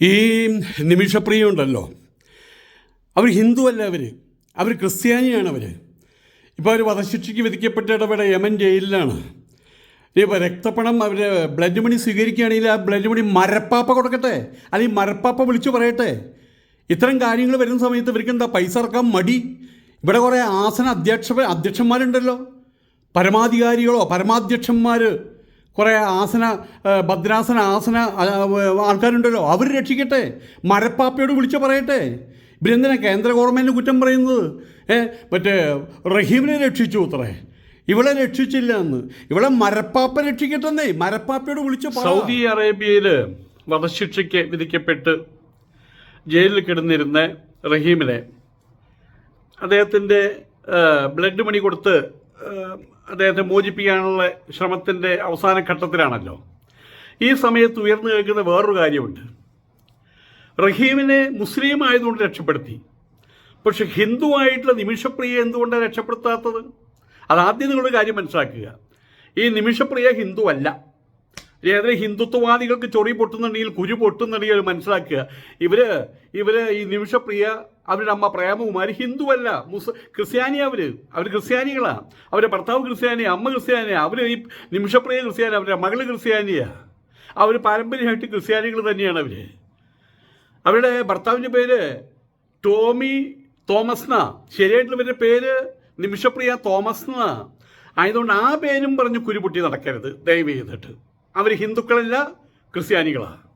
ഈ നിമിഷപ്രിയ ഉണ്ടല്ലോ അവർ ഹിന്ദുവല്ല അവർ അവർ ക്രിസ്ത്യാനിയാണ് അവർ ഇപ്പോൾ അവർ വധശിക്ഷയ്ക്ക് വിധിക്കപ്പെട്ട ഇടപെട യമൻ ജയിലിലാണ്. ഇപ്പോൾ രക്തപ്പണം അവർ ബ്ലഡ് മണി സ്വീകരിക്കുകയാണെങ്കിൽ ആ ബ്ലഡ് മണി മരപ്പാപ്പ കൊടുക്കട്ടെ. അല്ലെങ്കിൽ മരപ്പാപ്പ വിളിച്ചു പറയട്ടെ. ഇത്തരം കാര്യങ്ങൾ വരുന്ന സമയത്ത് ഇവർക്ക് എന്താ പൈസ ഇറക്കാൻ മടി? ഇവിടെ കുറേ ആസന അധ്യക്ഷ അധ്യക്ഷന്മാരുണ്ടല്ലോ. പരമാധികാരികളോ പരമാധ്യക്ഷന്മാർ കുറേ ആസന ഭദ്രാസന ആസന ആൾക്കാരുണ്ടല്ലോ. അവർ രക്ഷിക്കട്ടെ. മരപ്പാപ്പയോട് വിളിച്ചു പറയട്ടെ. ഇവരെന്തിനാ കേന്ദ്ര ഗവൺമെന്റ് കുറ്റം പറയുന്നത്? ഏ മറ്റേ റഹീമിനെ രക്ഷിച്ചു അത്രേ. ഇവളെ രക്ഷിച്ചില്ല എന്ന്. ഇവളെ മരപ്പാപ്പ രക്ഷിക്കട്ടെന്നേ. മരപ്പാപ്പയോട് വിളിച്ചു. സൗദി അറേബ്യയിൽ വധശിക്ഷയ്ക്ക് വിധിക്കപ്പെട്ട് ജയിലിൽ കിടന്നിരുന്ന റഹീമിനെ അദ്ദേഹത്തിന്റെ ബ്ലഡ് മണി കൊടുത്ത് അദ്ദേഹത്തെ മോചിപ്പിക്കാനുള്ള ശ്രമത്തിന്റെ അവസാന ഘട്ടത്തിലാണല്ലോ. ഈ സമയത്ത് ഉയർന്നു കേൾക്കുന്ന വേറൊരു കാര്യമുണ്ട്. റഹീമിനെ മുസ്ലിം ആയതുകൊണ്ട് രക്ഷപ്പെടുത്തി. പക്ഷെ ഹിന്ദു ആയിട്ടുള്ള നിമിഷപ്രിയ എന്തുകൊണ്ടാണ് രക്ഷപ്പെടുത്താത്തത്? അതാദ്യം നിങ്ങളൊരു കാര്യം മനസ്സിലാക്കുക. ഈ നിമിഷപ്രിയ ഹിന്ദു അല്ല. ഏതൊരു ഹിന്ദുത്വവാദികൾക്ക് ചൊറി പൊട്ടുന്നുണ്ടെങ്കിൽ കുരു പൊട്ടുന്നുണ്ടെങ്കിൽ മനസ്സിലാക്കുക. ഇവർ ഇവർ ഈ നിമിഷപ്രിയ അവരുടെ അമ്മ പ്രേമകുമാരി ഹിന്ദുവല്ല. മുസ് ക്രിസ്ത്യാനി അവർ. അവർ ക്രിസ്ത്യാനികളാ. അവരുടെ ഭർത്താവ് ക്രിസ്ത്യാനിയാ അമ്മ ക്രിസ്ത്യാനിയാ അവർ ഈ നിമിഷപ്രിയ ക്രിസ്ത്യാനി അവരുടെ മകൾ ക്രിസ്ത്യാനിയാ. അവർ പാരമ്പര്യമായിട്ട് ക്രിസ്ത്യാനികൾ തന്നെയാണ് അവർ. അവരുടെ ഭർത്താവിന്റെ പേര് ടോമി തോമസ് എന്നാ ശരിയായിട്ടുള്ള പേര് നിമിഷപ്രിയ തോമസ് എന്നാ ആയതുകൊണ്ട് ആ പേരും പറഞ്ഞ് കുരുപൊട്ടി നടക്കരുത്. ദയവ് ചെയ്തിട്ട്. അവർ ഹിന്ദുക്കളല്ല ക്രിസ്ത്യാനികളാണ്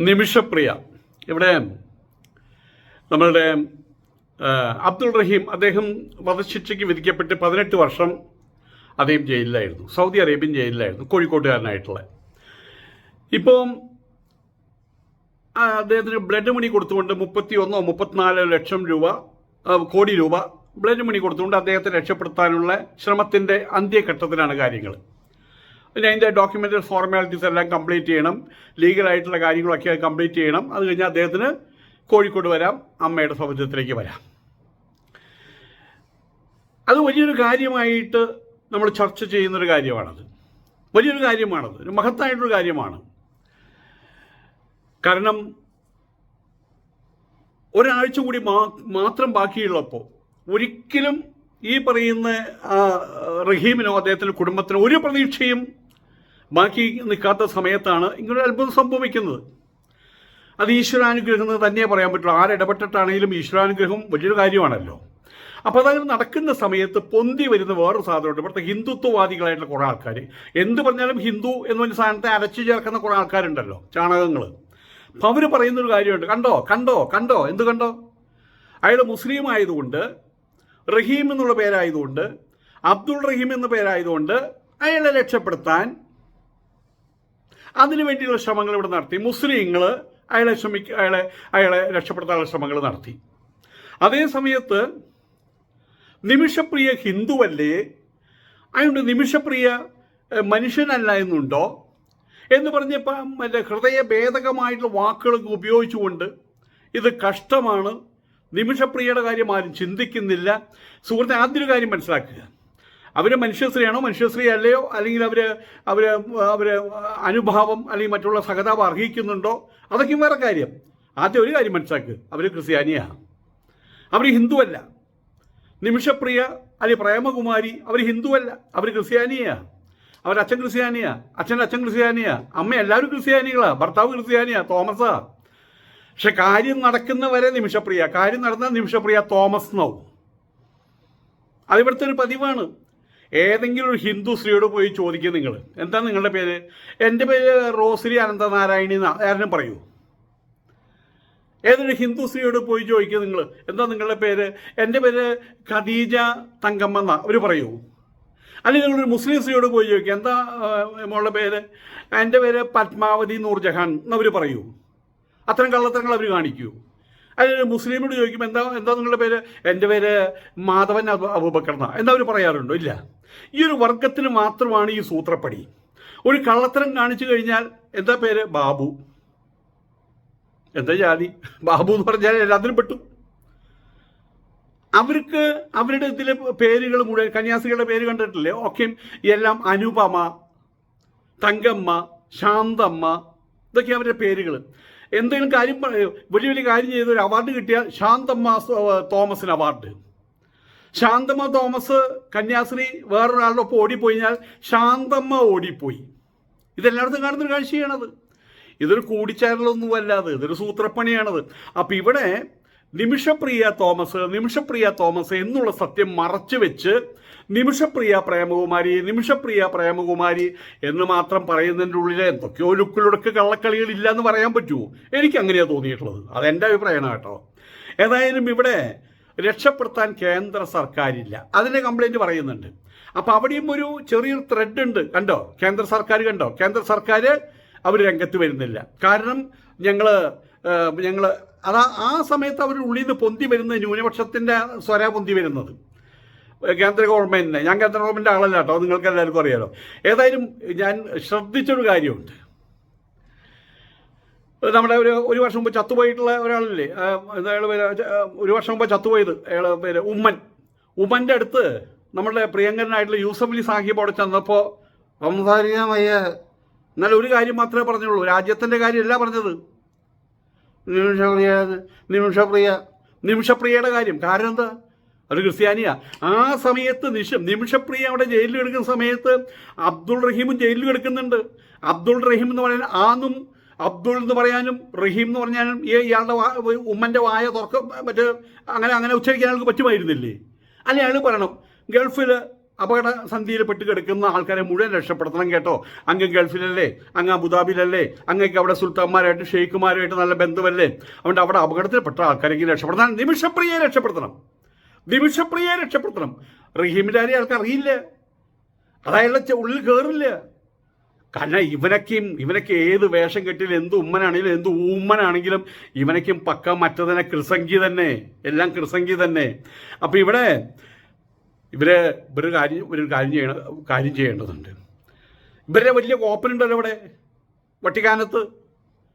നിമിഷപ്രിയ ഇവിടെ നമ്മളുടെ അബ്ദുൾ റഹീം അദ്ദേഹം വധശിക്ഷയ്ക്ക് വിധിക്കപ്പെട്ട് പതിനെട്ട് വർഷം അദ്ദേഹം ജയിലിലായിരുന്നു. Saudi Arabian ജയിലിലായിരുന്നു കോഴിക്കോട്ടുകാരനായിട്ടുള്ള. ഇപ്പോൾ ആ, അദ്ദേഹത്തിന് ബ്ലഡ് മണി കൊടുത്തുകൊണ്ട് മുപ്പത്തി ഒന്നോ മുപ്പത്തിനാലോ ലക്ഷം രൂപ കോടി രൂപ ബ്ലഡ് മണി കൊടുത്തുകൊണ്ട് അദ്ദേഹത്തെ രക്ഷപ്പെടുത്താനുള്ള ശ്രമത്തിന്റെ അന്ത്യഘട്ടത്തിലാണ് കാര്യങ്ങൾ. പിന്നെ അതിന്റെ ഡോക്യുമെന്റൽ ഫോർമാലിറ്റീസ് എല്ലാം കംപ്ലീറ്റ് ചെയ്യണം. ലീഗലായിട്ടുള്ള കാര്യങ്ങളൊക്കെ കംപ്ലീറ്റ് ചെയ്യണം. അത് കഴിഞ്ഞാൽ അദ്ദേഹത്തിന് കോഴിക്കോട് വരാം അമ്മയുടെ സൗഹൃദത്തിലേക്ക് വരാം. അത് വലിയൊരു കാര്യമായിട്ട് നമ്മൾ ചർച്ച ചെയ്യുന്നൊരു കാര്യമാണത്. വലിയൊരു കാര്യമാണത്. ഒരു മഹത്തായിട്ടൊരു കാര്യമാണ്. കാരണം ഒരാഴ്ച കൂടി മാത്രം ബാക്കിയുള്ളപ്പോൾ ഒരിക്കലും ഈ പറയുന്ന റഹീമിനോ അദ്ദേഹത്തിന്റെ കുടുംബത്തിനോ ഒരു പ്രതീക്ഷയും ബാക്കി നിൽക്കാത്ത സമയത്താണ് ഇങ്ങനൊരു അത്ഭുതം സംഭവിക്കുന്നത്. അത് ഈശ്വരാനുഗ്രഹം എന്ന് തന്നെ പറയാൻ പറ്റുള്ളൂ. ആരിടപെട്ടിട്ടാണെങ്കിലും ഈശ്വരാനുഗ്രഹം വലിയൊരു കാര്യമാണല്ലോ. അപ്പോൾ അതങ്ങനെ നടക്കുന്ന സമയത്ത് പൊന്തി വരുന്ന വേറൊരു സാധനമുണ്ട്. ഇവിടുത്തെ ഹിന്ദുത്വവാദികളായിട്ടുള്ള കുറേ ആൾക്കാർ എന്ത് പറഞ്ഞാലും ഹിന്ദു എന്ന് പറഞ്ഞ സാധനത്തെ അരച്ചു ചേർക്കുന്ന കുറേ ആൾക്കാരുണ്ടല്ലോ. ചാണകങ്ങൾ അപ്പം അവർ പറയുന്നൊരു കാര്യമുണ്ട്. കണ്ടോ? കണ്ടോ? കണ്ടോ? എന്ത് കണ്ടോ? അയാൾ മുസ്ലിം ആയതുകൊണ്ട് റഹീം എന്നുള്ള പേരായതുകൊണ്ട് അബ്ദുൾ റഹീം എന്ന പേരായതുകൊണ്ട് അയാളെ രക്ഷപ്പെടുത്താൻ അതിനു വേണ്ടിയുള്ള ശ്രമങ്ങൾ ഇവിടെ നടത്തി. മുസ്ലിങ്ങൾ അയാളെ ശ്രമിക്ക അയാളെ അയാളെ രക്ഷപ്പെടുത്താനുള്ള ശ്രമങ്ങൾ നടത്തി. അതേ സമയത്ത് നിമിഷപ്രിയ ഹിന്ദുവല്ലേ? അതുകൊണ്ട് നിമിഷപ്രിയ മനുഷ്യനല്ല എന്നുണ്ടോ? എന്ന് പറഞ്ഞപ്പോൾ മറ്റേ ഹൃദയഭേദകമായിട്ടുള്ള വാക്കുകളൊക്കെ ഉപയോഗിച്ചുകൊണ്ട് ഇത് കഷ്ടമാണ്. നിമിഷപ്രിയയുടെ കാര്യം ആരും ചിന്തിക്കുന്നില്ല. സുഹൃത്തെ ആദ്യം ഒരു കാര്യം മനസ്സിലാക്കുക. അവർ മനുഷ്യശ്രീയാണോ? മനുഷ്യശ്രീ അല്ലയോ അല്ലെങ്കിൽ അവർ അവർ അവർ അനുഭാവം അല്ലെങ്കിൽ മറ്റുള്ള സഹതാപം അർഹിക്കുന്നുണ്ടോ? അതൊക്കെ വേറെ കാര്യം. ആദ്യം ഒരു കാര്യം മനസ്സിലാക്കുക അവർ ക്രിസ്ത്യാനിയാണ് അവർ ഹിന്ദുവല്ല. നിമിഷപ്രിയ അല്ലെങ്കിൽ പ്രേമകുമാരി അവർ ഹിന്ദുവല്ല. അവർ ക്രിസ്ത്യാനിയാ. അവർ അച്ഛൻ ക്രിസ്ത്യാനിയാ. അച്ഛന്റെ അച്ഛൻ ക്രിസ്ത്യാനിയാ. അമ്മ എല്ലാവരും ക്രിസ്ത്യാനികളാ. ഭർത്താവ് ക്രിസ്ത്യാനിയാ. തോമസാ. പക്ഷെ കാര്യം നടക്കുന്നവരെ നിമിഷപ്രിയ. കാര്യം നടന്ന നിമിഷപ്രിയ തോമസ് എന്നാവും അതിവിടുത്തെ ഒരു പതിവാണ്. ഏതെങ്കിലും ഒരു ഹിന്ദു സ്ത്രീയോട് പോയി ചോദിക്കുക നിങ്ങൾ. എന്താ നിങ്ങളുടെ പേര്? എന്റെ പേര് റോസരി അനന്തനാരായണി ആരും പറയൂ. ഏതൊരു ഹിന്ദു സ്ത്രീയോട് പോയി ചോദിക്കുക നിങ്ങൾ. എന്താ നിങ്ങളുടെ പേര്? എന്റെ പേര് ഖദീജ തങ്കമ്മ അവർ പറയൂ. അല്ലെങ്കിൽ നിങ്ങളൊരു മുസ്ലിം സ്ത്രീയോട് പോയി ചോദിക്കുക എന്താ മോളുടെ പേര്? എന്റെ പേര് പത്മാവതി നൂർജഹാൻ എന്നവർ പറയൂ. അത്തരം കള്ളത്തരങ്ങൾ അവർ കാണിക്കൂ. അതിൽ മുസ്ലിമിനോട് ചോദിക്കുമ്പോൾ എന്താ എന്താ നിങ്ങളുടെ പേര്? എന്റെ പേര് മാധവൻ അബൂബക്കർന്ന എന്നവർ പറയാറുണ്ടോ ഇല്ല. ഈ ഒരു വർഗത്തിന് മാത്രമാണ് ഈ സൂത്രപ്പടി. ഒരു കള്ളത്തരം കാണിച്ചു കഴിഞ്ഞാൽ എന്താ പേര്? ബാബു. എന്താ ജാതി? ബാബു എന്ന് പറഞ്ഞാൽ എല്ലാത്തിനും പെട്ടു. അവർക്ക് അവരുടെ ഇതിലെ പേരുകൾ മുഴുവൻ കന്യാസികളുടെ പേര് കണ്ടിട്ടില്ലേ? ഒക്കെ എല്ലാം അനുപമ തങ്കമ്മ ശാന്തമ്മ ഇതൊക്കെ അവരുടെ പേരുകൾ. എന്തെങ്കിലും കാര്യം വലിയ വലിയ കാര്യം ചെയ്ത് ഒരു അവാർഡ് കിട്ടിയ ശാന്തമ്മ തോമസിന് അവാർഡ് ശാന്തമ്മ തോമസ് കന്യാസ്ത്രീ വേറൊരാളുടെ ഒപ്പം ഓടിപ്പോയി കഴിഞ്ഞാൽ ശാന്തമ്മ ഓടിപ്പോയി. ഇതെല്ലായിടത്തും കാണുന്നൊരു കാഴ്ചയാണത്. ഇതൊരു കൂടിച്ചേരലൊന്നും അല്ലാതെ ഇതൊരു സൂത്രപ്പണിയാണത്. അപ്പം ഇവിടെ നിമിഷപ്രിയ തോമസ് നിമിഷപ്രിയ തോമസ് എന്നുള്ള സത്യം മറച്ചു വെച്ച് നിമിഷപ്രിയ പ്രേമകുമാരി നിമിഷപ്രിയ പ്രേമകുമാരി എന്ന് മാത്രം പറയുന്നതിന്റെ ഉള്ളിൽ എന്തൊക്കെയോ ലുക്കിലൊടുക്ക് കള്ളക്കളികൾ ഇല്ല എന്ന് പറയാൻ പറ്റുമോ? എനിക്ക് അങ്ങനെയാണ് തോന്നിയിട്ടുള്ളത്. അതെന്റെ അഭിപ്രായമാണ് കേട്ടോ. ഏതായാലും ഇവിടെ രക്ഷപ്പെടുത്താൻ കേന്ദ്ര സർക്കാരില്ല. അതിന്റെ കംപ്ലൈന്റ് പറയുന്നുണ്ട്. അപ്പോൾ അവിടെയും ഒരു ചെറിയൊരു ത്രെഡ് ഉണ്ട്. കണ്ടോ? കേന്ദ്ര സർക്കാർ കണ്ടോ? കേന്ദ്ര സർക്കാർ അവർ രംഗത്ത് വരുന്നില്ല. കാരണം ഞങ്ങൾ ഞങ്ങൾ അതാ ആ സമയത്ത് അവർ ഉള്ളിൽ നിന്ന് പൊന്തി വരുന്നത് ന്യൂനപക്ഷത്തിന്റെ സ്വര പൊന്തി വരുന്നത്. കേന്ദ്ര ഗവൺമെന്റിനെ ഞാൻ കേന്ദ്ര ഗവൺമെന്റ് ആളല്ല കേട്ടോ നിങ്ങൾക്ക് എല്ലാവർക്കും അറിയാലോ. ഏതായാലും ഞാൻ ശ്രദ്ധിച്ചൊരു കാര്യമുണ്ട്. നമ്മുടെ ഒരു ഒരു വർഷം മുമ്പ് ചത്തുപോയിട്ടുള്ള ഒരാളില്ലേ അയാൾ ഒരു വർഷം മുമ്പ് ചത്തുപോയത് അയാൾ പേര് ഉമ്മൻ. ഉമ്മന്റെ അടുത്ത് നമ്മുടെ പ്രിയങ്കരനായിട്ടുള്ള യൂസഫ് അലി സാഹിബ് അവിടെ ചെന്നപ്പോൾ സംസാരിക്കാൻ വയ്യ എന്നാൽ ഒരു കാര്യം മാത്രമേ പറഞ്ഞുള്ളൂ. രാജ്യത്തിന്റെ കാര്യമല്ല പറഞ്ഞത്. നിമിഷപ്രിയ നിമിഷപ്രിയ നിമിഷപ്രിയയുടെ കാര്യം. കാരണം എന്താ? ഒരു ക്രിസ്ത്യാനിയാ. ആ സമയത്ത് നിഷ നിമിഷപ്രിയ അവിടെ ജയിലിൽ കിടക്കുന്ന സമയത്ത് അബ്ദുൾ റഹീമും ജയിലിൽ കിടക്കുന്നുണ്ട്. അബ്ദുൾ റഹീം എന്ന് പറയാൻ ആന്നും അബ്ദുൾ എന്ന് പറയാനും റഹീം എന്ന് പറഞ്ഞാലും ഈ ഇയാളുടെ ഉമ്മന്റെ വായ തുറക്കം മറ്റേ അങ്ങനെ അങ്ങനെ ഉച്ചരിക്കാൻ അയാൾക്ക് പറ്റുമായിരുന്നില്ലേ? അല്ലെ അയാൾ പറയണം ഗൾഫിൽ അപകട സന്ധിയിൽ പെട്ട് കിടക്കുന്ന ആൾക്കാരെ മുഴുവൻ രക്ഷപ്പെടുത്തണം കേട്ടോ. അങ്ങ് ഗൾഫിലല്ലേ അങ്ങ് അബുദാബിയിലല്ലേ അങ്ങേക്ക് അവിടെ സുൽത്താന്മാരായിട്ട് ഷെയ്ഖുമാരുമായിട്ട് നല്ല ബന്ധമല്ലേ. അതുകൊണ്ട് അവിടെ അപകടത്തിൽപ്പെട്ട ആൾക്കാരെങ്കിലും രക്ഷപ്പെടുത്തണം. നിമിഷപ്രിയയെ രക്ഷപ്പെടുത്തണം. നിമിഷപ്രിയയെ രക്ഷപ്പെടുത്തണം. റഹീമിന്റെ കാര്യം ആൾക്ക് അറിയില്ല. അതായത് ഉള്ളിൽ കയറില്ല കാരണം ഇവനൊക്കെയും ഇവനൊക്കെ ഏത് വേഷം കെട്ടിൽ എന്ത് ഉമ്മനാണെങ്കിലും എന്ത് ഊമ്മനാണെങ്കിലും ഇവനൊക്കെയും പക്ക മറ്റതിനെ കൃസംഗി തന്നെ. എല്ലാം കൃസംഗി തന്നെ. അപ്പം ഇവിടെ ഇവർ ഇവരൊരു കാര്യം ഇവരൊരു കാര്യം ചെയ്യണ കാര്യം ചെയ്യേണ്ടതുണ്ട്. ഇവരുടെ വലിയ കോപ്പനുണ്ടല്ലോ ഇവിടെ വട്ടിക്കാനത്ത്.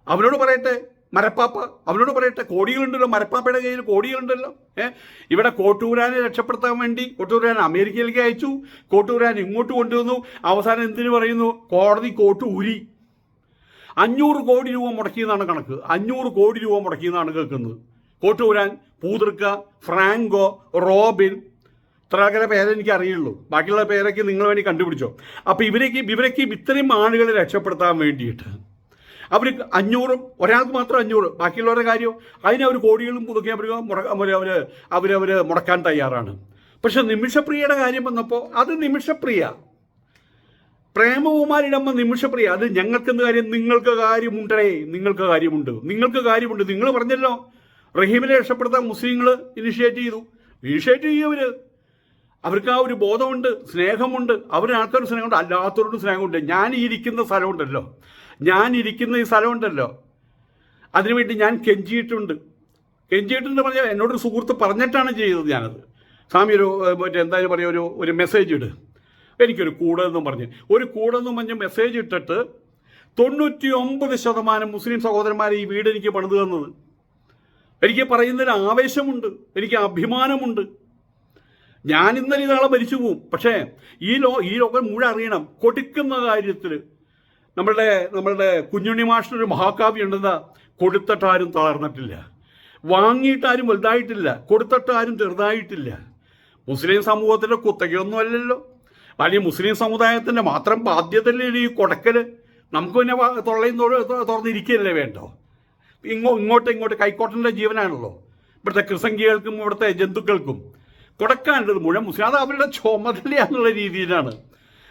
അവനോട് പറയട്ടെ മരപ്പാപ്പ. അവനോട് പറയട്ടെ കോടികളുണ്ടല്ലോ മരപ്പാപ്പയുടെ കയ്യിൽ കോടികളുണ്ടല്ലോ. ഏ? ഇവിടെ കോട്ടൂരാനെ രക്ഷപ്പെടുത്താൻ വേണ്ടി കോട്ടൂരാൻ അമേരിക്കയിലേക്ക് അയച്ചു. കോട്ടൂരാൻ ഇങ്ങോട്ട് കൊണ്ടുവന്നു. അവസാനം എന്തിനു പറയുന്നു? കോടതി കോട്ട് ഉരി അഞ്ഞൂറ് കോടി രൂപ മുടക്കിയെന്നാണ് കണക്ക്. അഞ്ഞൂറ് കോടി രൂപ മുടക്കിയെന്നാണ് കേൾക്കുന്നത്. കോട്ടൂരാൻ പൂതൃക്ക ഫ്രാങ്കോ റോബിൻ ഇത്രയൊക്കെ ആൾക്കാരുടെ പേരെനിക്ക് അറിയുള്ളൂ ബാക്കിയുള്ള പേരൊക്കെ നിങ്ങൾ വേണ്ടി കണ്ടുപിടിച്ചോ. അപ്പോൾ ഇവരേക്ക് ഇവരേക്ക് ഇത്രയും ആളുകളെ രക്ഷപ്പെടുത്താൻ വേണ്ടിയിട്ട് അവർ അഞ്ഞൂറും ഒരാൾക്ക് മാത്രം അഞ്ഞൂറ് ബാക്കിയുള്ളവരുടെ കാര്യം അതിന് അവർ കോടികളും പുതുക്കി അവർ അവർ അവരവർ മുടക്കാൻ തയ്യാറാണ്. പക്ഷെ നിമിഷപ്രിയയുടെ കാര്യം വന്നപ്പോൾ അത് നിമിഷപ്രിയ. പ്രേമകുമാരിടമ്മ നിമിഷപ്രിയ. അത് ഞങ്ങൾക്കെന്ത് കാര്യം? നിങ്ങൾക്ക് കാര്യമുണ്ടേ നിങ്ങൾക്ക് കാര്യമുണ്ട്. നിങ്ങൾക്ക് കാര്യമുണ്ട്. നിങ്ങൾ പറഞ്ഞല്ലോ. റഹീമിനെ രക്ഷപ്പെടുത്താൻ മുസ്ലിങ്ങൾ ഇനിഷ്യേറ്റ് ചെയ്തു. ഇനിഷ്യേറ്റ് ചെയ്യവര് അവർക്ക് ആ ഒരു ബോധമുണ്ട് സ്നേഹമുണ്ട്. ആൾക്കാർ സ്നേഹമുണ്ട്? അല്ലാത്തവരോടും സ്നേഹമുണ്ട്. ഞാൻ ഇരിക്കുന്ന സ്ഥലമുണ്ടല്ലോ. ഞാൻ ഇരിക്കുന്ന ഈ സ്ഥലമുണ്ടല്ലോ. അതിനുവേണ്ടി ഞാൻ കെഞ്ചിയിട്ടുണ്ട്. കെഞ്ചിയിട്ടുണ്ട് പറഞ്ഞാൽ എന്നോടൊരു സുഹൃത്ത് പറഞ്ഞിട്ടാണ് ചെയ്തത് ഞാനത്. സ്വാമി ഒരു മറ്റേ എന്തായാലും പറയുക ഒരു ഒരു മെസ്സേജ് ഇട്. എനിക്കൊരു കൂടെന്നും പറഞ്ഞ്. ഒരു കൂടെന്നും പറഞ്ഞ് മെസ്സേജ് ഇട്ടിട്ട് തൊണ്ണൂറ്റി ഒമ്പത് ശതമാനം മുസ്ലിം സഹോദരന്മാരെ ഈ വീട് എനിക്ക് പണിതു തന്നത്. എനിക്ക് പറയുന്നതിൽ ആവേശമുണ്ട്. എനിക്ക് അഭിമാനമുണ്ട്. ഞാൻ ഇന്നലെ നാളെ മരിച്ചു പോവും. പക്ഷേ ഈ ലോ ഈ ലോകം മുഴുവൻ അറിയണം. കൊടുക്കുന്ന കാര്യത്തിൽ നമ്മളുടെ നമ്മളുടെ കുഞ്ഞുണ്ണി മാഷിനൊരു മഹാകാവ്യം ഉണ്ടെന്നാ കൊടുത്തിട്ടാരും തളർന്നിട്ടില്ല. വാങ്ങിയിട്ടാരും വലുതായിട്ടില്ല. കൊടുത്തിട്ടാരും ചെറുതായിട്ടില്ല. മുസ്ലിം സമൂഹത്തിന്റെ കുത്തകയൊന്നും അല്ലല്ലോ. അല്ലെങ്കിൽ മുസ്ലിം സമുദായത്തിന്റെ മാത്രം ബാധ്യതയല്ലേ ഈ കൊടക്കൽ നമുക്ക് പിന്നെ തൊള്ളയും തുറന്നിരിക്കുകയല്ലേ വേണ്ടോ? ഇങ്ങോ ഇങ്ങോട്ട് ഇങ്ങോട്ട് കൈക്കോട്ടന്റെ ജീവനാണല്ലോ. ഇവിടുത്തെ കൃസംഗികൾക്കും ഇവിടുത്തെ ജന്തുക്കൾക്കും. കൊടുക്കാനുള്ളത് മുഴുവൻ മുസ്ലിം. അത് അവരുടെ ചുമതലയാന്നുള്ള രീതിയിലാണ്.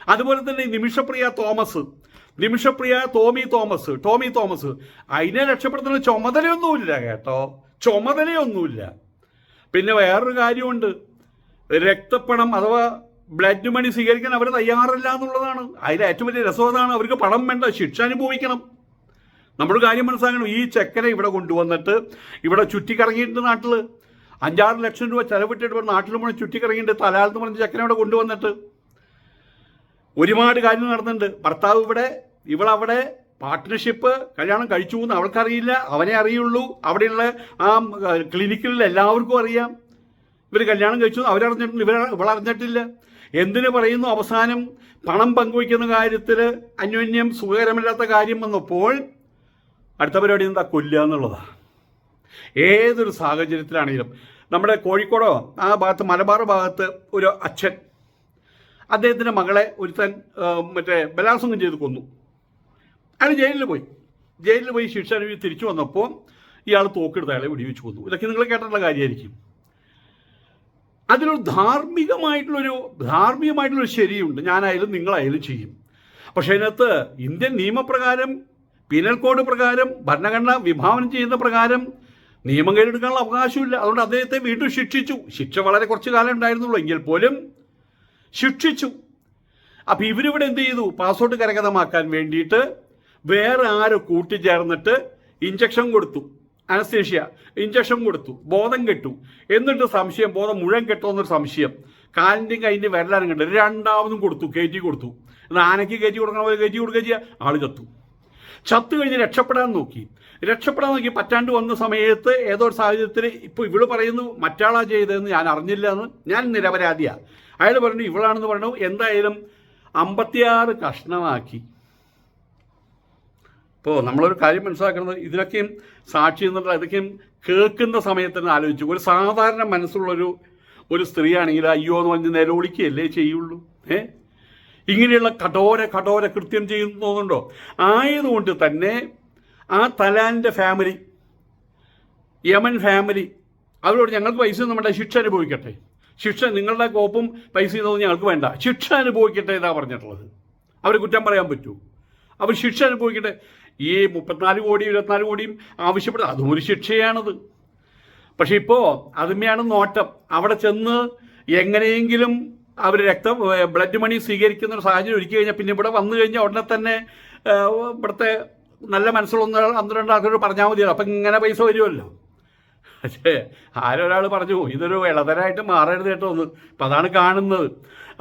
അതുപോലെ തന്നെ നിമിഷപ്രിയ തോമസ്. നിമിഷപ്രിയ ടോമി തോമസ്. ടോമി തോമസ്. അതിനെ രക്ഷപ്പെടുത്തുന്ന ചുമതലയൊന്നുമില്ല കേട്ടോ. ചുമതലയൊന്നുമില്ല. പിന്നെ വേറൊരു കാര്യമുണ്ട്. രക്തപ്പണം അഥവാ ബ്ലഡ് മണി സ്വീകരിക്കാൻ അവർ തയ്യാറല്ല എന്നുള്ളതാണ്. അതിൽ ഏറ്റവും വലിയ രസം അതാണ്. അവർക്ക് പണം വേണ്ട ശിക്ഷ അനുഭവിക്കണം. നമ്മുടെ കാര്യം മനസ്സിലാക്കണം. ഈ ചെക്കനെ ഇവിടെ കൊണ്ടുവന്നിട്ട് ഇവിടെ ചുറ്റിക്കറങ്ങിയിട്ടുണ്ട് നാട്ടിൽ അഞ്ചാറ് ലക്ഷം രൂപ ചെലവിട്ടിട്ട് ഇവിടെ നാട്ടിൽ മുഴുവൻ ചുറ്റിക്കറങ്ങിയിട്ട് തലാൽന്ന് പറഞ്ഞ് ചക്കനവിടെ കൊണ്ടുവന്നിട്ട് ഒരുപാട് കാര്യം നടന്നിട്ടുണ്ട്. ഭർത്താവ് ഇവിടെ ഇവളവിടെ പാർട്ട്ണർഷിപ്പ് കല്യാണം കഴിച്ചു എന്ന് അവൾക്കറിയില്ല. അവനെ അറിയുള്ളൂ. അവിടെയുള്ള ആ ക്ലിനിക്കിൽ എല്ലാവർക്കും അറിയാം. ഇവർ കല്യാണം കഴിച്ചു അവരറിഞ്ഞിട്ടില്ല. ഇവർ ഇവളറിഞ്ഞിട്ടില്ല. എന്തിനു പറയുന്നു? അവസാനം പണം പങ്കുവയ്ക്കുന്ന കാര്യത്തിൽ അന്യോന്യം സുഖകരമില്ലാത്ത കാര്യം വന്നപ്പോൾ അടുത്ത പരിപാടി എന്താ? കൊല്ലുക എന്നുള്ളതാണ് ഏതൊരു സാഹചര്യത്തിലാണെങ്കിലും. നമ്മുടെ കോഴിക്കോടോ ആ ഭാഗത്ത് മലബാർ ഭാഗത്ത് ഒരു അച്ഛൻ. അദ്ദേഹത്തിന്റെ മകളെ ഒരുത്തൻ മറ്റേ ബലാത്സംഗം ചെയ്ത് കൊന്നു. അയാൾ ജയിലിൽ പോയി. ജയിലിൽ പോയി ശിക്ഷ അനുഭവി തിരിച്ചു വന്നപ്പോൾ ഇയാൾ തോക്കെടുത്ത് അയാളെ വെടിവെച്ച് കൊന്നു. ഇതൊക്കെ നിങ്ങൾ കേട്ടിട്ടുള്ള കാര്യമായിരിക്കും. അതിലൊരു ധാർമ്മികമായിട്ടുള്ളൊരു ധാർമ്മികമായിട്ടുള്ളൊരു ശരിയുണ്ട്. ഞാനായാലും നിങ്ങളായാലും ചെയ്യും. പക്ഷേ അതിനകത്ത് ഇന്ത്യൻ നിയമപ്രകാരം പീനൽ കോഡ് പ്രകാരം ഭരണഘടന വിഭാവനം ചെയ്യുന്ന പ്രകാരം നിയമം കയ്യിലെടുക്കാനുള്ള അവകാശമില്ല. അതുകൊണ്ട് അദ്ദേഹത്തെ വീണ്ടും ശിക്ഷിച്ചു. ശിക്ഷ വളരെ കുറച്ച് കാലം ഉണ്ടായിരുന്നുള്ളൂ. എങ്കിൽ പോലും ശിക്ഷിച്ചു. അപ്പം ഇവരിവിടെ എന്ത് ചെയ്തു? പാസ്പോർട്ട് കരകതമാക്കാൻ വേണ്ടിയിട്ട് വേറെ ആരോ കൂട്ടിച്ചേർന്നിട്ട് ഇഞ്ചക്ഷൻ കൊടുത്തു. അനസ്തേഷ്യ ഇഞ്ചക്ഷൻ കൊടുത്തു. ബോധം കെട്ടു. എന്നിട്ട് സംശയം ബോധം മുഴുവൻ എന്നൊരു സംശയം. കാലിന്റെയും കൈന്റെ വരലാനും കണ്ടു രണ്ടാമതും കൊടുത്തു. കയറ്റി കൊടുത്തു. എന്നാൽ ആനയ്ക്ക് കയറ്റി കൊടുക്കണ പോലെ കയറ്റി കൊടുക്കുക ചെയ്യുക ആൾ ചത്തു. ചത്തു കഴിഞ്ഞ് രക്ഷപ്പെടാൻ നോക്കി. രക്ഷപ്പെടാൻ നോക്കി. പറ്റാണ്ട് വന്ന സമയത്ത് ഏതോ ഒരു സാഹചര്യത്തിൽ ഇപ്പോൾ ഇവൾ പറയുന്നു മറ്റാളാ ചെയ്തതെന്ന് ഞാൻ അറിഞ്ഞില്ല എന്ന് ഞാൻ നിരപരാധിയാണ് അയാൾ പറഞ്ഞു ഇവളാണെന്ന് പറഞ്ഞു. എന്തായാലും അമ്പത്തിയാറ് കഷ്ണമാക്കി. ഇപ്പോൾ നമ്മളൊരു കാര്യം മനസ്സിലാക്കുന്നത് ഇതിനൊക്കെയും സാക്ഷി എന്നുള്ള ഇതൊക്കെയും കേൾക്കുന്ന സമയത്ത് തന്നെ ആലോചിച്ചു. ഒരു സാധാരണ മനസ്സുള്ളൊരു ഒരു സ്ത്രീയാണെങ്കിൽ അയ്യോ എന്ന് പറഞ്ഞ് നിലവിളിക്കുകയല്ലേ ചെയ്യുള്ളൂ? ഏ? ഇങ്ങനെയുള്ള കഠോര കഠോര കൃത്യം ചെയ്യുന്നു തോന്നുന്നുണ്ടോ? ആയതുകൊണ്ട് തന്നെ ആ തലാലിന്റെ ഫാമിലി യമൻ ഫാമിലി അവരോട് ഞങ്ങൾക്ക് പൈസ ഒന്നും വേണ്ട ശിക്ഷ അനുഭവിക്കട്ടെ. ശിക്ഷ നിങ്ങളുടെ കോപ്പും പൈസ ഇതൊന്നും ഞങ്ങൾക്ക് വേണ്ട. ശിക്ഷ അനുഭവിക്കട്ടെ എന്നാണ് പറഞ്ഞിട്ടുള്ളത്. അവർ കുറ്റം പറയാൻ പറ്റൂ. അവർ ശിക്ഷ അനുഭവിക്കട്ടെ. ഈ മുപ്പത്തിനാല് കോടി ഇരുപത്തിനാല് കോടിയും ആവശ്യപ്പെട്ട അതും ഒരു ശിക്ഷയാണത്. പക്ഷെ ഇപ്പോൾ അതുമ്മയാണ് നോട്ടം. അവിടെ ചെന്ന് എങ്ങനെയെങ്കിലും അവർ രക്തം ബ്ലഡ് മണി സ്വീകരിക്കുന്ന ഒരു സാഹചര്യം ഒരുക്കി കഴിഞ്ഞാൽ പിന്നെ ഇവിടെ വന്നു കഴിഞ്ഞാൽ ഉടനെ തന്നെ ഇവിടുത്തെ നല്ല മനസ്സുള്ള ഒന്ന് ഒന്ന് രണ്ട് ആൾക്കാരോട് പറഞ്ഞാൽ മതിയല്ലോ. അപ്പം ഇങ്ങനെ പൈസ വരുമല്ലോ. പക്ഷേ ആരൊരാൾ പറഞ്ഞു ഇതൊരു ഇളതരായിട്ട് മാറരുത് കേട്ടോ ഒന്ന് അപ്പം അതാണ് കാണുന്നത്.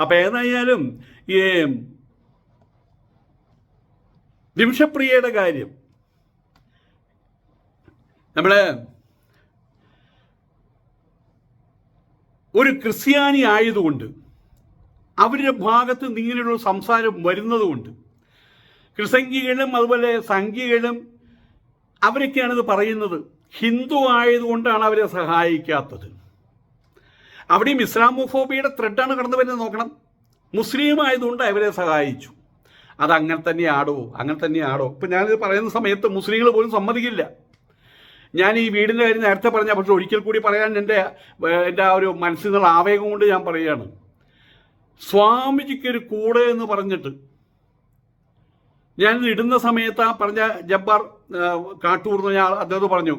അപ്പം ഏതായാലും ഈ നിമിഷപ്രിയയുടെ കാര്യം. നമ്മൾ ഒരു ക്രിസ്ത്യാനി ആയതുകൊണ്ട് അവരുടെ ഭാഗത്ത് നിന്ന് ഇങ്ങനെയുള്ള സംസാരം വരുന്നതുകൊണ്ട് കൃസംഗികളും അതുപോലെ സംഘികളും അവരൊക്കെയാണ് ഇത് പറയുന്നത്. ഹിന്ദു ആയതുകൊണ്ടാണ് അവരെ സഹായിക്കാത്തത്. അവിടെയും ഇസ്ലാമോഫോബിയുടെ ത്രെഡാണ് കടന്നു വരുന്നത് നോക്കണം. മുസ്ലിം ആയതുകൊണ്ട് അവരെ സഹായിച്ചു. അത് അങ്ങനെ തന്നെയാടോ അങ്ങനെ തന്നെയാടോ. ഇപ്പം ഞാനിത് പറയുന്ന സമയത്ത് മുസ്ലിങ്ങൾ പോലും സമ്മതിക്കില്ല. ഞാൻ ഈ വീടിന്റെ കാര്യം നേരത്തെ പറഞ്ഞ പക്ഷെ ഒരിക്കൽ കൂടി പറയാൻ എന്റെ എന്റെ ആ ഒരു മനസ്സിൽ നിന്നുള്ള ആവേഗം കൊണ്ട് ഞാൻ പറയുകയാണ്. സ്വാമിജിക്ക് ഒരു കൂടെ എന്ന് പറഞ്ഞിട്ട് ഞാൻ ഇടുന്ന സമയത്ത് ആ പറഞ്ഞ ജബ്ബാർ കാട്ടൂർന്ന് ഞാൻ അദ്ദേഹത്തെ പറഞ്ഞു.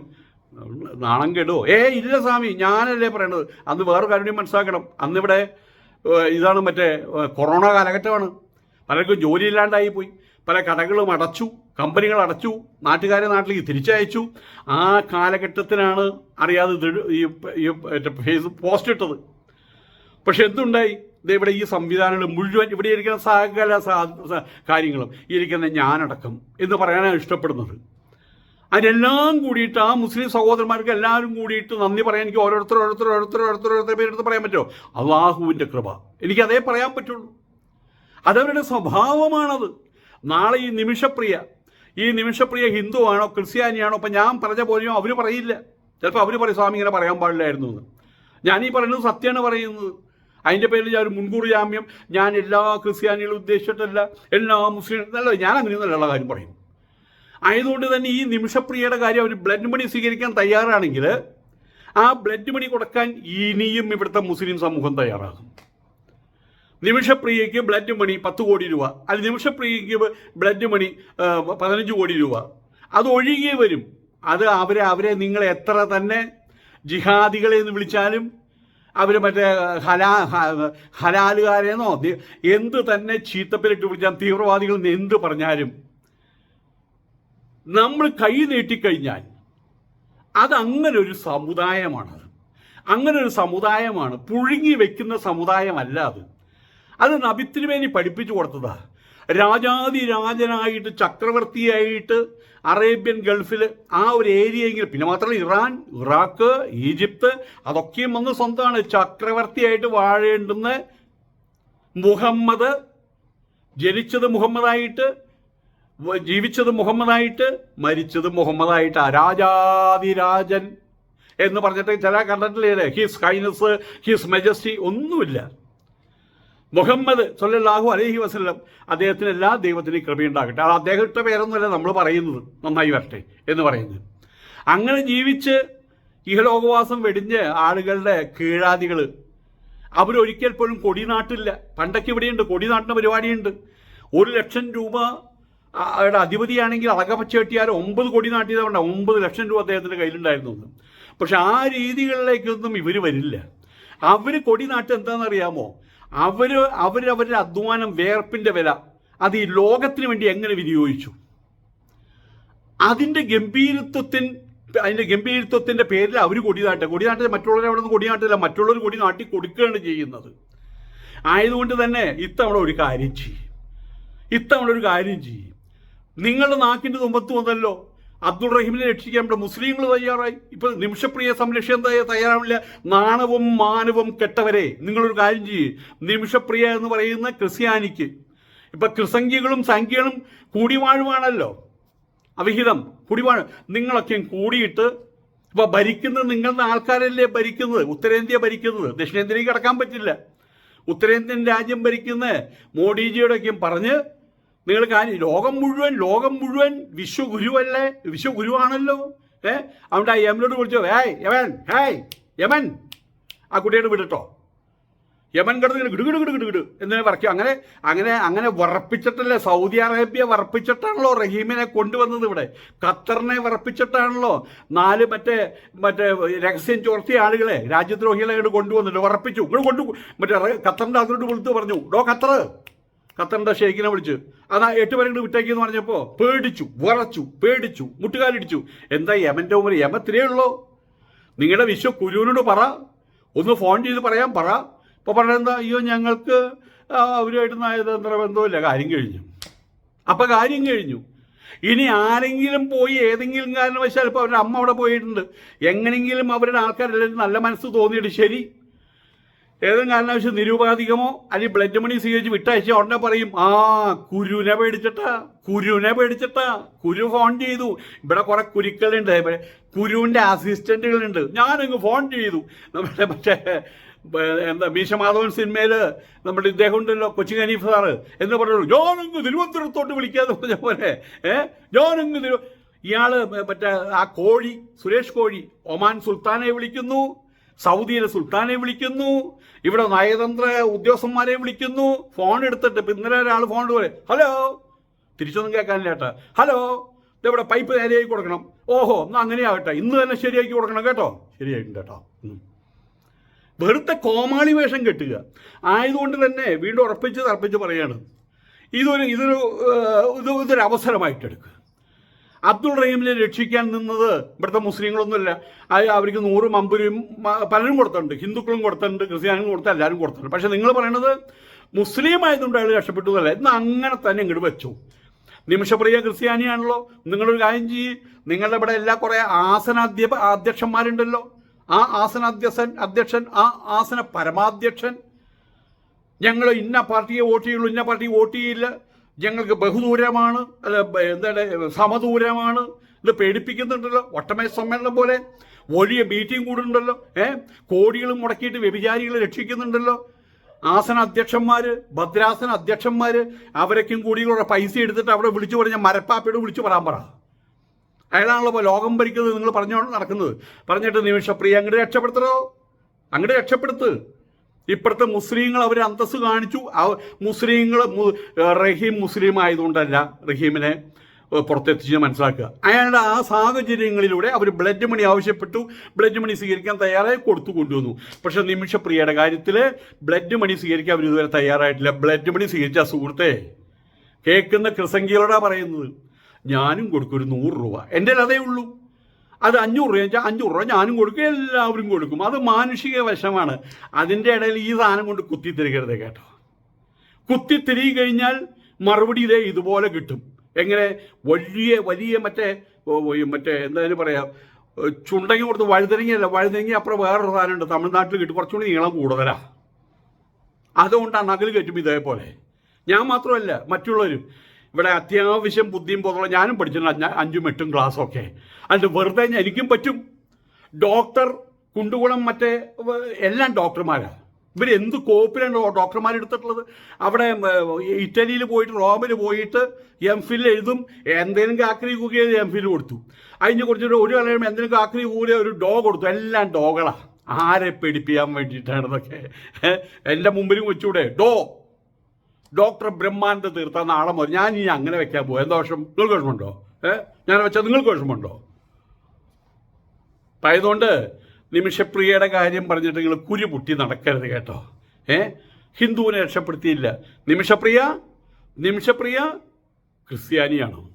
നാണം കേടോ ഏ ഇല്ല സ്വാമി ഞാനല്ലേ പറയണത്. അന്ന് വേറെ കാര്യം മനസ്സിലാക്കണം. അന്നിവിടെ ഇതാണ് മറ്റേ കൊറോണ കാലഘട്ടമാണ്. പലർക്കും ജോലിയില്ലാണ്ടായി പോയി. പല കടകളും അടച്ചു കമ്പനികൾ അടച്ചു നാട്ടുകാരെ നാട്ടിലേക്ക് തിരിച്ചയച്ചു. ആ കാലഘട്ടത്തിനാണ് അറിയാതെ ഈ ഫേസ് പോസ്റ്റ് ഇട്ടത്. പക്ഷെ എന്തുണ്ടായി? ഇവിടെ ഈ സംവിധാനങ്ങൾ മുഴുവൻ ഇവിടെ ഇരിക്കുന്ന സകല കാര്യങ്ങളും ഇരിക്കുന്ന ഞാനടക്കം എന്ന് പറയാനാണ് ഇഷ്ടപ്പെടുന്നത്. അതിനെല്ലാം കൂടിയിട്ട് ആ മുസ്ലിം സഹോദരന്മാർക്ക് എല്ലാവരും കൂടിയിട്ട് നന്ദി പറയാൻ എനിക്ക് ഓരോരുത്തർ ഓരോരുത്തർ ഓരോരുത്തർ ഓരോരുത്തർ ഓരോരുത്തർ പേരെടുത്ത് പറയാൻ പറ്റുമോ? അള്ളാഹുവിന്റെ കൃപ. എനിക്ക് അതേ പറയാൻ പറ്റുള്ളൂ. അതവരുടെ സ്വഭാവമാണത്. നാളെ ഈ നിമിഷപ്രിയ ഈ നിമിഷപ്രിയ ഹിന്ദു ആണോ ക്രിസ്ത്യാനിയാണോ അപ്പം ഞാൻ പറഞ്ഞ പോലെയോ അവർ പറയില്ല. ചിലപ്പോൾ അവർ പറയും സ്വാമി ഇങ്ങനെ പറയാൻ പാടില്ലായിരുന്നു എന്ന്. ഞാനീ പറയുന്നത് സത്യമാണ് പറയുന്നത്. അതിന്റെ പേരിൽ ഞാൻ ഒരു മുൻകൂർ ജാമ്യം ഞാൻ എല്ലാ ക്രിസ്ത്യാനികളും ഉദ്ദേശിച്ചിട്ടല്ല എല്ലാ മുസ്ലിം അല്ല ഞാൻ അങ്ങനെയൊന്നുമല്ല കാര്യം പറയും. ആയതുകൊണ്ട് തന്നെ ഈ നിമിഷപ്രിയയുടെ കാര്യം അവർ ബ്ലഡ് മണി സ്വീകരിക്കാൻ തയ്യാറാണെങ്കിൽ ആ ബ്ലഡ് മണി കൊടുക്കാൻ ഇനിയും ഇവിടുത്തെ മുസ്ലിം സമൂഹം തയ്യാറാകും. നിമിഷപ്രിയയ്ക്ക് ബ്ലഡ് മണി പത്ത് കോടി രൂപ. അത് നിമിഷപ്രിയയ്ക്ക് ബ്ലഡ് മണി പതിനഞ്ച് കോടി രൂപ. അത് ഒഴുകി വരും. അത് അവരെ അവരെ നിങ്ങൾ എത്ര തന്നെ ജിഹാദികളെ എന്ന് വിളിച്ചാലും അവർ മറ്റേ ഹലാ ഹലാലുകാരെന്നോ എന്ത് തന്നെ ചീത്തപ്പേരിട്ട് വിളിച്ചാൽ തീവ്രവാദികൾ എന്ത് പറഞ്ഞാലും നമ്മൾ കൈ നീട്ടിക്കഴിഞ്ഞാൽ അത് ഒരു സമുദായമാണത്. അങ്ങനെ ഒരു സമുദായമാണ്. പുഴുങ്ങി വെക്കുന്ന സമുദായമല്ല അത്. അത് നബിത്തിരുമേനി പഠിപ്പിച്ചു കൊടുത്തതാ. രാജാതിരാജനായിട്ട് ചക്രവർത്തിയായിട്ട് അറേബ്യൻ ഗൾഫിൽ ആ ഒരു ഏരിയയെങ്കിലും പിന്നെ മാത്രമല്ല ഇറാൻ ഇറാഖ് ഈജിപ്ത് അതൊക്കെയും വന്ന് സ്വന്തമാണ്. ചക്രവർത്തിയായിട്ട് വാഴേണ്ടുന്ന മുഹമ്മദ് ജനിച്ചത് മുഹമ്മദായിട്ട് ജീവിച്ചത് മുഹമ്മദായിട്ട് മരിച്ചത് മുഹമ്മദായിട്ട്. രാജാതിരാജൻ എന്ന് പറഞ്ഞിട്ട് ചില കണ്ടിട്ടില്ലേ? ഹിസ് കൈനസ് ഹിസ് മെജസ്റ്റി ഒന്നുമില്ല. മുഹമ്മദ് സൊല്ലാഹു അലഹി വസ്ലം അദ്ദേഹത്തിന് എല്ലാ ദൈവത്തിനും കൃപയുണ്ടാകട്ടെ. അത് അദ്ദേഹത്തെ പേരൊന്നുമല്ല നമ്മൾ പറയുന്നത്. നന്നായി വരട്ടെ എന്ന് പറയുന്നത്. അങ്ങനെ ജീവിച്ച് ഇഹലോകവാസം വെടിഞ്ഞ് ആളുകളുടെ കീഴാദികൾ അവരൊരിക്കൽ പോലും കൊടി നാട്ടില്ല പണ്ടൊക്കെ ഇവിടെയുണ്ട്. കൊടി നാട്ടുന്ന പരിപാടിയുണ്ട്. ഒരു ലക്ഷം രൂപ അവരുടെ അധിപതിയാണെങ്കിൽ അളകപ്പച്ച കെട്ടിയാൽ ഒമ്പത് കൊടി നാട്ടിയതുകൊണ്ട് ഒമ്പത് ലക്ഷം രൂപ അദ്ദേഹത്തിന്റെ കയ്യിലുണ്ടായിരുന്നു. പക്ഷെ ആ രീതികളിലേക്കൊന്നും ഇവർ വരില്ല. അവർ കൊടി നാട്ട് എന്താണെന്നറിയാമോ അവർ അവരവരുടെ അധ്വാനം വേർപ്പിന്റെ വില അത് ഈ ലോകത്തിന് വേണ്ടി എങ്ങനെ വിനിയോഗിച്ചു? അതിന്റെ ഗംഭീരത്വത്തിൻ അതിന്റെ ഗംഭീരത്വത്തിന്റെ പേരിൽ അവർ കൊടിനാട്ടെ. നാട്ടുക മറ്റുള്ളവരെ അവിടെ നിന്ന് കൊടിനാട്ടില്ല മറ്റുള്ളവർ കൊടി നാട്ടി കൊടുക്കുകയാണ് ചെയ്യുന്നത്. ആയതുകൊണ്ട് തന്നെ ഇത്തവണ ഒരു കാര്യം ചെയ്യും. ഇത്തവണ ഒരു കാര്യം ചെയ്യും. നിങ്ങളുടെ നാക്കിന്റെ തുമ്പത്ത് വന്നല്ലോ. അബ്ദുൾ റഹീമിനെ രക്ഷിക്കാൻ ഇവിടെ മുസ്ലിങ്ങൾ തയ്യാറായി. ഇപ്പൊ നിമിഷപ്രിയ സംരക്ഷണം തയ്യ- തയ്യാറാവില്ല. നാണവും മാനവും കെട്ടവരെ നിങ്ങളൊരു കാര്യം ചെയ്യും. നിമിഷപ്രിയ എന്ന് പറയുന്ന ക്രിസ്ത്യാനിക്ക്. ഇപ്പൊ ക്രിസംഖ്യകളും സംഖ്യകളും കൂടിവാഴുവാണല്ലോ അവിഹിതം വാഴ. നിങ്ങളൊക്കെയും കൂടിയിട്ട് ഇപ്പൊ ഭരിക്കുന്നത് നിങ്ങളുടെ ആൾക്കാരല്ലേ ഭരിക്കുന്നത്? ഉത്തരേന്ത്യ ഭരിക്കുന്നത്. ദക്ഷിണേന്ത്യയിലേക്ക് കടക്കാൻ പറ്റില്ല. ഉത്തരേന്ത്യൻ രാജ്യം ഭരിക്കുന്ന മോഡിജിയോടൊക്കെയും പറഞ്ഞ് നിങ്ങൾ കാര്യം ലോകം മുഴുവൻ ലോകം മുഴുവൻ വിശ്വഗുരുവല്ലേ? വിശ്വഗുരുവാണല്ലോ. ഏ? അതുകൊണ്ട് ആ യമനോട് വിളിച്ചോ ഏയ് യമൻ ഹേയ് യമൻ. ആ കുട്ടിയോട് വിടട്ടോ. യമൻ കടന്ന് ഗിടു ഗിടു ഗിടു ഗിടു ഗിടു എന്ന് പറയ്ക്കും. അങ്ങനെ അങ്ങനെ അങ്ങനെ വറപ്പിച്ചിട്ടല്ലേ സൗദി അറേബ്യ വറപ്പിച്ചിട്ടാണല്ലോ റഹീമിനെ കൊണ്ടുവന്നത് ഇവിടെ. ഖത്തറിനെ വറപ്പിച്ചിട്ടാണല്ലോ നാല് മറ്റേ മറ്റേ രഹസ്യം ചോർത്തിയ ആളുകളെ രാജ്യദ്രോഹികളെ ഇങ്ങോട്ട് കൊണ്ടുവന്നിട്ട് വറപ്പിച്ചു. ഇങ്ങോട്ട് കൊണ്ടു മറ്റേ ഖത്തറിന്റെ അതിലോട്ട് വിളിച്ചു പറഞ്ഞു ഡോ ഖത്തർ ഖത്തറിന്റെ ഷെയ്ഖിനെ വിളിച്ചു അതാ എട്ട് പേരെ കൂടി വിട്ടേക്ക് എന്ന് പറഞ്ഞപ്പോൾ പേടിച്ചു വറച്ചു പേടിച്ചു മുട്ടുകാലിടിച്ചു. എന്താ യമന്റെ ഉമർ യമത്തിലേ ഉള്ളൂ. നിങ്ങളുടെ വിശ്വ കുരുവിനോട് പറ. ഒന്ന് ഫോൺ ചെയ്ത് പറയാൻ പറ. ഇപ്പോൾ പറഞ്ഞെന്താ അയ്യോ ഞങ്ങൾക്ക് അവരുമായിട്ട് നയതന്ത്ര ബന്ധമില്ല കാര്യം കഴിഞ്ഞു. അപ്പം കാര്യം കഴിഞ്ഞു. ഇനി ആരെങ്കിലും പോയി ഏതെങ്കിലും കാരണവശാൽ ഇപ്പോൾ അവരുടെ അമ്മ അവിടെ പോയിട്ടുണ്ട്. എങ്ങനെങ്കിലും അവരുടെ ആൾക്കാരെല്ലാവരും നല്ല മനസ്സ് തോന്നിയിട്ട് ശരി. ഏതെങ്കിലും കാരണവശാൽ നിരൂപാധികമോ അല്ലെങ്കിൽ ബ്ലഡ് മണി സ്വീകരിച്ച് വിട്ടയച്ച ഉടനെ പറയും ആ കുരുനെ പേടിച്ചിട്ടാ കുരുനെ പേടിച്ചിട്ടാ കുരു ഫോൺ ചെയ്തു. ഇവിടെ കുറെ കുരുക്കളുണ്ട്. കുരുവിന്റെ അസിസ്റ്റന്റുകളുണ്ട് ഞാനങ്ങ് ഫോൺ ചെയ്തു. നമ്മുടെ മറ്റേ എന്താ മീശമാധവൻ സിനിമയിൽ നമ്മുടെ ഇദ്ദേഹം ഉണ്ടല്ലോ കൊച്ചി ഹനീഫ് സാറ് എന്ന് പറഞ്ഞു ഞാനങ്ങ് തിരുവനന്തപുരത്തോട്ട് വിളിക്കാന്ന് പറഞ്ഞ പോലെ ഏ ഞാനങ്ങ് തിരു ഇയാൾ മറ്റേ ആ കോഴി സുരേഷ് കോഴി ഒമാൻ സുൽത്താനെ വിളിക്കുന്നു. സൗദിയിലെ സുൽത്താനെ വിളിക്കുന്നു. ഇവിടെ നയതന്ത്ര ഉദ്യോഗസ്ഥന്മാരെ വിളിക്കുന്നു. ഫോൺ എടുത്തിട്ട് ഇന്നലെ ഒരാൾ ഫോൺ പോലെ ഹലോ. തിരിച്ചൊന്നും കേൾക്കാനില്ല കേട്ടോ. ഹലോ. ഇവിടെ പൈപ്പ് നേരെയാക്കി കൊടുക്കണം. ഓഹോ എന്നാ അങ്ങനെയാവട്ടെ. ഇന്ന് തന്നെ ശരിയാക്കി കൊടുക്കണം കേട്ടോ. ശരിയായിട്ടുണ്ട് കേട്ടോ. വെറുതെ കോമാളി വേഷം കെട്ടുക. ആയതുകൊണ്ട് തന്നെ വീണ്ടും ഉറപ്പിച്ച് തറപ്പിച്ച് പറയാണ്. ഇതൊരു ഇതൊരു ഇത് ഇതൊരു അവസരമായിട്ടെടുക്കുക അബ്ദുൾ റഹീമിനെ രക്ഷിക്കാൻ നിന്നത് ഇവിടുത്തെ മുസ്ലിങ്ങളൊന്നുമില്ല. അത് അവർക്ക് നൂറും അമ്പരും പലരും കൊടുത്തിട്ടുണ്ട്. ഹിന്ദുക്കളും കൊടുത്തിട്ടുണ്ട് ക്രിസ്ത്യാനികളും കൊടുത്ത എല്ലാവരും കൊടുത്തിട്ടുണ്ട്. പക്ഷെ നിങ്ങൾ പറയണത് മുസ്ലിം ആയതുകൊണ്ട് അയാൾ രക്ഷപ്പെട്ടു എന്നല്ല ഇന്ന് അങ്ങനെ തന്നെ ഇങ്ങോട്ട് വെച്ചു. നിമിഷപ്രിയ ക്രിസ്ത്യാനിയാണല്ലോ. നിങ്ങളൊരു കാര്യം ചെയ്യ്. നിങ്ങളുടെ ഇവിടെ എല്ലാ കുറേ ആസനാധ്യ അധ്യക്ഷന്മാരുണ്ടല്ലോ. ആ ആസനാധ്യസൻ അധ്യക്ഷൻ ആ ആസന പരമാധ്യക്ഷൻ. ഞങ്ങൾ ഇന്ന പാർട്ടിയെ വോട്ട് ചെയ്യുള്ളൂ ഇന്ന പാർട്ടി വോട്ട് ചെയ്യില്ല. ഞങ്ങൾക്ക് ബഹുദൂരമാണ് അല്ല എന്താണ് സമദൂരമാണ്. ഇത് പേടിപ്പിക്കുന്നുണ്ടല്ലോ ഒട്ടമയ സമ്മേളനം പോലെ. വലിയ മീറ്റിംഗ് കൂടുന്നുണ്ടല്ലോ ഏ? കോടികൾ മുടക്കിയിട്ട് വ്യഭിചാരികളെ രക്ഷിക്കുന്നുണ്ടല്ലോ. ആസന അധ്യക്ഷന്മാർ ഭദ്രാസന അധ്യക്ഷന്മാർ അവരൊക്കെയും കൂടി കൂടെ പൈസ എടുത്തിട്ട് അവിടെ വിളിച്ചു പറഞ്ഞ മരപ്പാപ്പയോട് വിളിച്ചു പറയാൻ പറ. അയാളാണല്ലോ ഇപ്പോൾ ലോകം ഭരിക്കുന്നത് നിങ്ങൾ പറഞ്ഞോണ്ട് നടക്കുന്നത്. പറഞ്ഞിട്ട് നിമിഷപ്രിയ അങ്ങോട്ട് രക്ഷപ്പെടുത്തണോ? അങ്ങോട്ട് രക്ഷപ്പെടുത്ത്. ഇപ്പോഴത്തെ മുസ്ലിങ്ങൾ അവർ അന്തസ് കാണിച്ചു. മുസ്ലിങ്ങൾ റഹീം മുസ്ലിം ആയതുകൊണ്ടല്ല റഹീമിനെ പുറത്തെത്തിച്ച് മനസ്സിലാക്കുക. അയാളുടെ ആ സാഹചര്യങ്ങളിലൂടെ അവർ ബ്ലഡ് മണി ആവശ്യപ്പെട്ടു. ബ്ലഡ് മണി സ്വീകരിക്കാൻ തയ്യാറായി കൊടുത്തു കൊണ്ടുവന്നു. പക്ഷെ നിമിഷപ്രിയയുടെ കാര്യത്തിൽ ബ്ലഡ് മണി സ്വീകരിക്കാൻ അവർ ഇതുവരെ തയ്യാറായിട്ടില്ല. ബ്ലഡ് മണി സ്വീകരിച്ച സുഹൃത്തെ കേൾക്കുന്ന ക്രിസംഗികളോടാ പറയുന്നത്. ഞാനും കൊടുക്കും ഒരു നൂറ് രൂപ. എന്റെ അതേ ഉള്ളൂ. അത് അഞ്ഞൂറ് രൂപ വെച്ചാൽ അഞ്ഞൂറ് രൂപ ഞാനും കൊടുക്കും എല്ലാവരും കൊടുക്കും. അത് മാനുഷിക വശമാണ് അതിന്റെ ഇടയിൽ ഈ സാധനം കൊണ്ട് കുത്തിത്തിരിക്കരുത് കേട്ടോ. കുത്തിത്തിരി കഴിഞ്ഞാൽ മറുപടി ഇതേ ഇതുപോലെ കിട്ടും. എങ്ങനെ? വലിയ വലിയ മറ്റേ മറ്റേ എന്തായാലും പറയാം? ചുണ്ടങ്ങി കൊടുത്ത് വഴുതനങ്ങയല്ല വഴുതനങ്ങി അപ്പുറം വേറൊരു സാധനമുണ്ട് തമിഴ്നാട്ടിൽ കിട്ടും. കുറച്ചുകൂടി നീളം കൂടുതലാ. അതുകൊണ്ടാണ് അകൽ കയറ്റും ഇതേപോലെ. ഞാൻ മാത്രമല്ല മറ്റുള്ളവരും. ഇവിടെ അത്യാവശ്യം ബുദ്ധിയും പോലുള്ള ഞാനും പഠിച്ചിട്ടുണ്ട്. അഞ്ചും എട്ടും ക്ലാസ്സൊക്കെ അതിന്റെ വെറുതെ എനിക്കും പറ്റും. ഡോക്ടർ കുണ്ടുകുളം മറ്റേ എല്ലാം ഡോക്ടർമാരാണ് ഇവർ എന്ത് കോപ്പിലാണ് ഡോക്ടർമാർ എടുത്തിട്ടുള്ളത്? അവിടെ ഇറ്റലിയിൽ പോയിട്ട് റോമിൽ പോയിട്ട് എം ഫിൽ എഴുതും. എന്തെങ്കിലും കാക്കരി കൂക്കി എഴുതി എം ഫിൽ കൊടുത്തു. അതിന് കുറച്ചൊരു ഒരു കാലം എന്തെങ്കിലും കാക്കരി കൂകിയ ഒരു ഡോ കൊടുത്തു. എല്ലാം ഡോകളാണ് ആരെ പേടിപ്പിക്കാൻ വേണ്ടിയിട്ടാണ് ഇതൊക്കെ? എന്റെ മുമ്പിലും വെച്ചൂടെ? ഡോ. ഡോക്ടർ ബ്രഹ്മാനന്ദ തീർത്ത നാളെ മുതൽ ഞാൻ ഇനി അങ്ങനെ വെക്കാൻ പോകും എന്താ വർഷം നിങ്ങൾക്ക് വിഷമമുണ്ടോ? ഏ? ഞാൻ വെച്ചാൽ നിങ്ങൾക്ക് വിഷമമുണ്ടോ? ആയതുകൊണ്ട് നിമിഷപ്രിയയുടെ കാര്യം പറഞ്ഞിട്ട് നിങ്ങൾ കുരി പൊട്ടി നടക്കരുത് കേട്ടോ. ഏ? ഹിന്ദുവിനെ രക്ഷപ്പെടുത്തിയില്ല. നിമിഷപ്രിയ? നിമിഷപ്രിയ? ക്രിസ്ത്യാനിയാണോ?